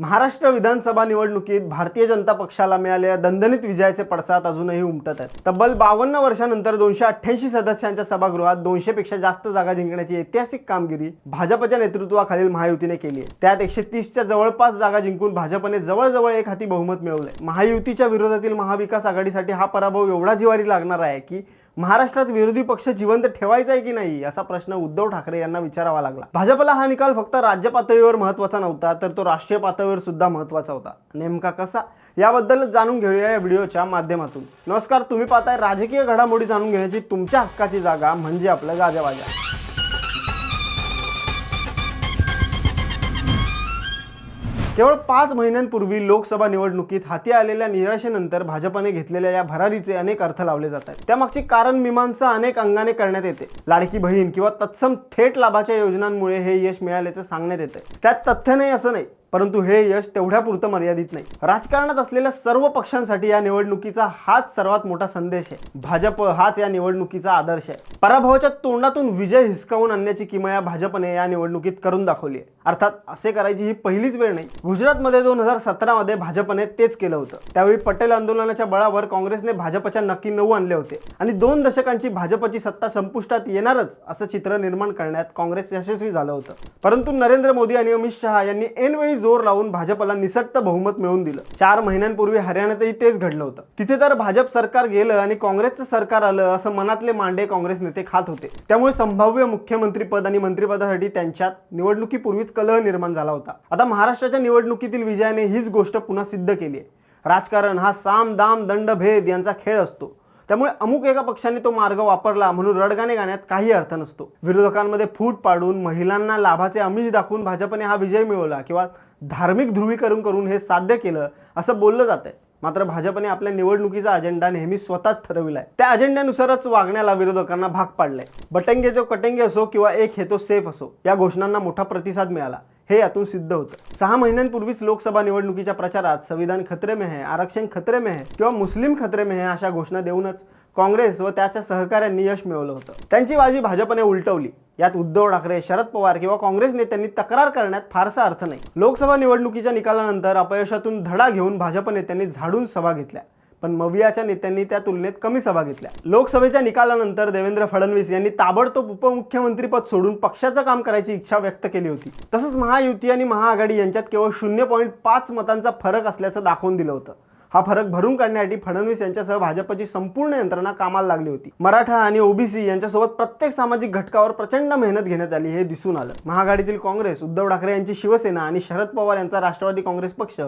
महाराष्ट्र विधानसभा निवडणुकीत भारतीय जनता पक्षाला मिळालेल्या दणदणीत विजयाचे पडसाद अजूनही उमटत आहेत. तब्बल बावन्न वर्षानंतर दोनशे अठ्ठ्याऐंशी सदस्यांच्या सभागृहात दोनशे पेक्षा जास्त जागा जिंकण्याची ऐतिहासिक कामगिरी भाजपच्या नेतृत्वाखालील महायुतीने केली आहे. त्यात एकशे तीसच्या जवळपास जागा जिंकून भाजपने जवळजवळ एक हाती बहुमत मिळवलंय. महायुतीच्या विरोधातील महाविकास आघाडीसाठी हा पराभव एवढा जिवारी लागणार आहे की महाराष्ट्रात विरोधी पक्ष जिवंत ठेवायचा आहे की नाही असा प्रश्न उद्धव ठाकरे यांना विचारावा लागला. भाजपला हा निकाल फक्त राज्य पातळीवर महत्त्वाचा नव्हता तर तो राष्ट्रीय पातळीवर सुद्धा महत्त्वाचा होता. नेमका कसा? याबद्दलच जाणून घेऊया या व्हिडिओच्या माध्यमातून. नमस्कार तुम्ही पाहताय राजकीय घडामोडी जाणून घेण्याची तुमच्या हक्काची जागा म्हणजे आपलं गाजावाजा. केवळ पाच महिन्यांपूर्वी लोकसभा निवडणुकीत हाती आलेल्या निराशेनंतर भाजपाने घेतलेल्या या भरारीचे अनेक अर्थ लावले जात आहेत. त्यामागची कारण मीमांसा अनेक अंगाने करण्यात येते. लाडकी बहीण किंवा तत्सम थेट लाभाच्या योजनांमुळे हे यश मिळाल्याचं सांगण्यात येतं. त्यात तथ्य नाही असं नाही. परंतु हे यश तेवढ्यापुरतं मर्यादित नाही. राजकारणात असलेल्या सर्व पक्षांसाठी या निवडणुकीचा हाच सर्वात मोठा संदेश आहे. भाजप हाच या निवडणुकीचा आदर्श आहे. पराभवाच्या तोंडातून विजय हिसकावून आणण्याची किमया भाजपने या निवडणुकीत करून दाखवली आहे. अर्थात असे करायची ही पहिलीच वेळ नाही. गुजरातमध्ये दोन हजार सतरामध्ये भाजपने तेच केलं होतं. त्यावेळी पटेल आंदोलनाच्या बळावर काँग्रेसने भाजपच्या नक्की नऊ आणले होते. आणि दोन दशकांची भाजपची सत्ता संपुष्टात येणारच असं चित्र निर्माण करण्यात काँग्रेस यशस्वी झालं होतं. परंतु नरेंद्र मोदी आणि अमित शहा यांनी ऐनवेळी जोर लावून भाजपला निसक्त बहुमत मिळवून दिलं. चार महिन्यांपूर्वी हरियाणातही तेच घडलं होतं. तिथे तर भाजप सरकार गेलं आणि काँग्रेसचं सरकार आलं असं मनातले मांडे काँग्रेस नेते खात होते. त्यामुळे संभाव्य मुख्यमंत्रीपद आणि मंत्रिपदासाठी त्यांच्यात निवडणुकीपूर्वीच कलह निर्माण झाला होता. आता महाराष्ट्राच्या निवडणुकीतील विजयाने हीच गोष्ट पुन्हा सिद्ध केली आहे. राजकारण हा साम दाम दंड भेद यांचा खेळ असतो. त्यामुळे अमुक एका पक्षाने तो मार्ग वापरला म्हणून रडगाणे गाण्यात काही अर्थ नसतो. विरोधकांमध्ये फूट पाडून महिलांना लाभाचे आमिष दाखवून भाजपने हा विजय मिळवला किंवा धार्मिक ध्रुवीकरण करून हे साध्य केलं असं बोललं जात आहे. मात्र भाजपने आपल्या निवडणुकीचा अजेंडा नेहमी स्वतःच ठरविलाय. त्या अजेंड्यानुसारच वागण्याला विरोधकांना भाग पाडलंय. बटंगे जो कटंगे असो किंवा एक हे तो सेफ असो या घोषणांना मोठा प्रतिसाद मिळाला. हे यातून सिद्ध होतं. सहा महिन्यांपूर्वीच लोकसभा निवडणुकीच्या प्रचारात संविधान खतरे में है आरक्षण खतरे में है किंवा मुस्लिम खतरे में है अशा घोषणा देऊनच काँग्रेस व त्याच्या सहकाऱ्यांनी यश मिळवलं होतं. त्यांची बाजी भाजपने उलटवली. यात उद्धव ठाकरे शरद पवार किंवा काँग्रेस नेत्यांनी तक्रार करण्यात फारसा अर्थ नाही. लोकसभा निवडणुकीच्या निकालानंतर अपयशातून धडा घेऊन भाजप नेत्यांनी झाडून सभा घेतल्या. पण मवियाच्या नेत्यांनी त्या तुलनेत कमी सभा घेतल्या. लोकसभेच्या निकालानंतर देवेंद्र फडणवीस यांनी ताबडतोब उपमुख्यमंत्रीपद सोडून पक्षाचं काम करायची इच्छा व्यक्त केली होती. तसंच महायुती आणि महाआघाडी यांच्यात केवळ शून्य पॉईंट पाच मतांचा फरक असल्याचं दाखवून दिलं होतं. हा फरक भरून काढण्यासाठी फडणवीस यांच्यासह भाजपची संपूर्ण यंत्रणा कामाला लागली होती. मराठा आणि ओबीसी यांच्यासोबत प्रत्येक सामाजिक घटकावर प्रचंड मेहनत घेण्यात आली हे दिसून आलं. महाआघाडीतील काँग्रेस उद्धव ठाकरे यांची शिवसेना आणि शरद पवार यांचा राष्ट्रवादी काँग्रेस पक्ष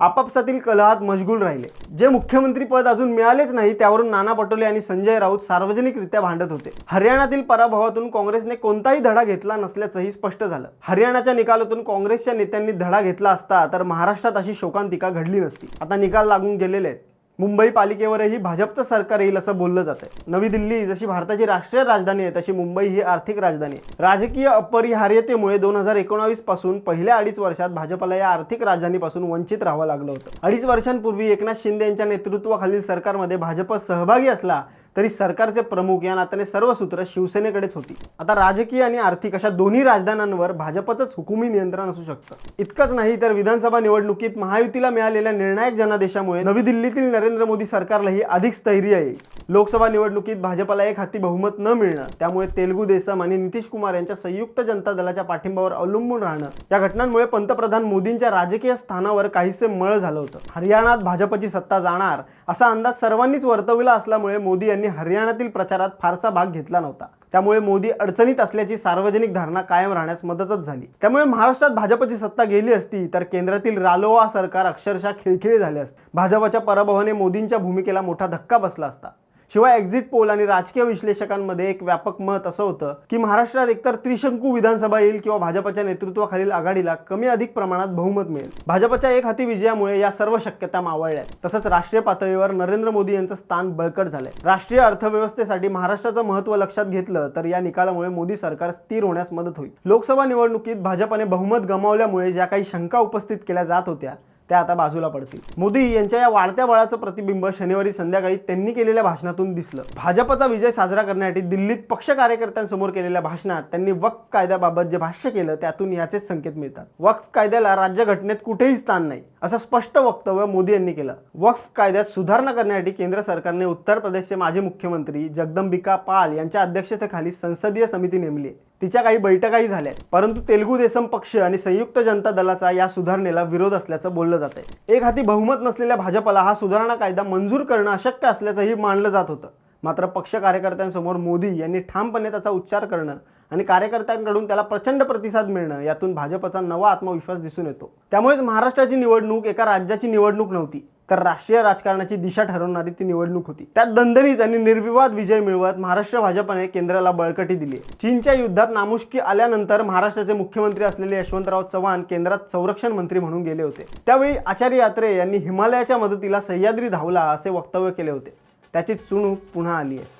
आपापसातील कलहात मशगूल राहिले. जे मुख्यमंत्री पद अजून मिळालेच नाही त्यावरून नाना पटोले आणि संजय राऊत सार्वजनिकरित्या भांडत होते. हरियाणातील पराभवातून काँग्रेसने कोणताही धडा घेतला नसल्याचंही स्पष्ट झालं. हरियाणाच्या निकालातून काँग्रेसच्या नेत्यांनी धडा घेतला असता तर महाराष्ट्रात अशी शोकांतिका घडली नसती. आता निकाल लागून गेलेले आहेत. मुंबई पालिकेवरही भाजपचं सरकार येईल असं बोललं जात आहे नवी दिल्ली जशी भारताची राष्ट्रीय राजधानी आहे तशी मुंबई ही आर्थिक राजधानी आहे. राजकीय अपरिहार्यतेमुळे दोन हजार एकोणावीसपासून पहिल्या अडीच वर्षात भाजपला या आर्थिक राजधानीपासून वंचित राहावं लागलं होतं. अडीच वर्षांपूर्वी एकनाथ शिंदे यांच्या नेतृत्वाखालील सरकारमध्ये भाजप सहभागी असला तरी सरकारचे प्रमुख या नात्याने सर्व सूत्र शिवसेनेकडेच होती. आता राजकीय आणि आर्थिक अशा दोन्ही राजधान्यांवर भाजपचंच हुकुमी नियंत्रण असू शकतं. इतकंच नाही तर विधानसभा निवडणुकीत महायुतीला मिळालेल्या निर्णायक जनादेशामुळे नवी दिल्लीतील नरेंद्र मोदी सरकारलाही अधिक स्थैर्य येईल. लोकसभा निवडणुकीत भाजपला एक हाती बहुमत न मिळणं त्यामुळे तेलगू देसम आणि नितीश कुमार यांच्या संयुक्त जनता दलाच्या पाठिंबावर अवलंबून राहणं या घटनांमुळे पंतप्रधान मोदींच्या राजकीय स्थानावर काहीसे मळ झालं होतं. हरियाणात भाजपची सत्ता जाणार असा अंदाज सर्वांनीच वर्तविला असल्यामुळे मोदी यांनी हरियाणातील प्रचारात फारसा भाग घेतला नव्हता. त्यामुळे मोदी अडचणीत असल्याची सार्वजनिक धारणा कायम राहण्यास मदतच झाली. त्यामुळे महाराष्ट्रात भाजपची सत्ता गेली असती तर केंद्रातील रालोआ सरकार अक्षरशः खिळखिळी झाले असते. भाजपच्या पराभवाने मोदींच्या भूमिकेला मोठा धक्का बसला असता. शिवाय एक्झिट पोल आणि राजकीय विश्लेषकांमध्ये एक व्यापक मत असं होतं की महाराष्ट्रात एकतर त्रिशंकू विधानसभा येईल किंवा भाजपच्या नेतृत्वाखालील आघाडीला कमी अधिक प्रमाणात बहुमत मिळेल. भाजपच्या एक हाती विजयामुळे या सर्व शक्यता मावळल्या तसंच राष्ट्रीय पातळीवर नरेंद्र मोदी यांचं स्थान बळकट झालंय. राष्ट्रीय अर्थव्यवस्थेसाठी महाराष्ट्राचं महत्त्व लक्षात घेतलं तर या निकालामुळे मोदी सरकार स्थिर होण्यास मदत होईल. लोकसभा निवडणुकीत भाजपने बहुमत गमावल्यामुळे ज्या काही शंका उपस्थित केल्या जात होत्या त्या आता बाजूला पडतील. मोदी यांच्या या वाढत्या बळाचं प्रतिबिंब शनिवारी संध्याकाळी त्यांनी केलेल्या भाषणातून दिसलं. भाजपचा विजय साजरा करण्यासाठी दिल्लीत पक्ष कार्यकर्त्यांसमोर केलेल्या भाषणात त्यांनी वक्फ कायद्याबाबत जे भाष्य केलं त्यातून याचेच संकेत मिळतात. वक्फ कायद्याला राज्यघटनेत कुठेही स्थान नाही. असं स्पष्ट वक्तव्य मोदी यांनी केलं वक्फ कायद्यात सुधारणा करण्यासाठी केंद्र सरकारने उत्तर प्रदेशचे माजी मुख्यमंत्री जगदंबिका पाल यांच्या अध्यक्षतेखाली संसदीय समिती नेमली आहे. तिच्या काही बैठकाही झाल्या आहेत. परंतु तेलुगू देसम पक्ष आणि संयुक्त जनता दलाचा या सुधारणेला विरोध असल्याचं बोललं जात आहे एक हाती बहुमत नसलेल्या भाजपला हा सुधारणा कायदा मंजूर करणं अशक्य असल्याचंही मानलं जात होतं मात्र पक्ष कार्यकर्त्यांसमोर मोदी यांनी ठामपणे त्याचा उच्चार करणं आणि कार्यकर्त्यांकडून त्याला प्रचंड प्रतिसाद मिळणं यातून भाजपचा नवा आत्मविश्वास दिसून येतो. त्यामुळेच महाराष्ट्राची निवडणूक एका राज्याची निवडणूक नव्हती तर राष्ट्रीय राजकारणाची दिशा ठरवणारी ती निवडणूक होती. त्यात दणदणीत आणि निर्विवाद विजय मिळवत महाराष्ट्र भाजपने केंद्राला बळकटी दिली. चीनच्या युद्धात नामुष्की आल्यानंतर महाराष्ट्राचे मुख्यमंत्री असलेले यशवंतराव चव्हाण केंद्रात संरक्षण मंत्री म्हणून गेले होते. त्यावेळी आचार्य यात्रे यांनी हिमालयाच्या मदतीला सह्याद्री धावला असे वक्तव्य केले होते. त्याची चुणूक पुन्हा आली आहे.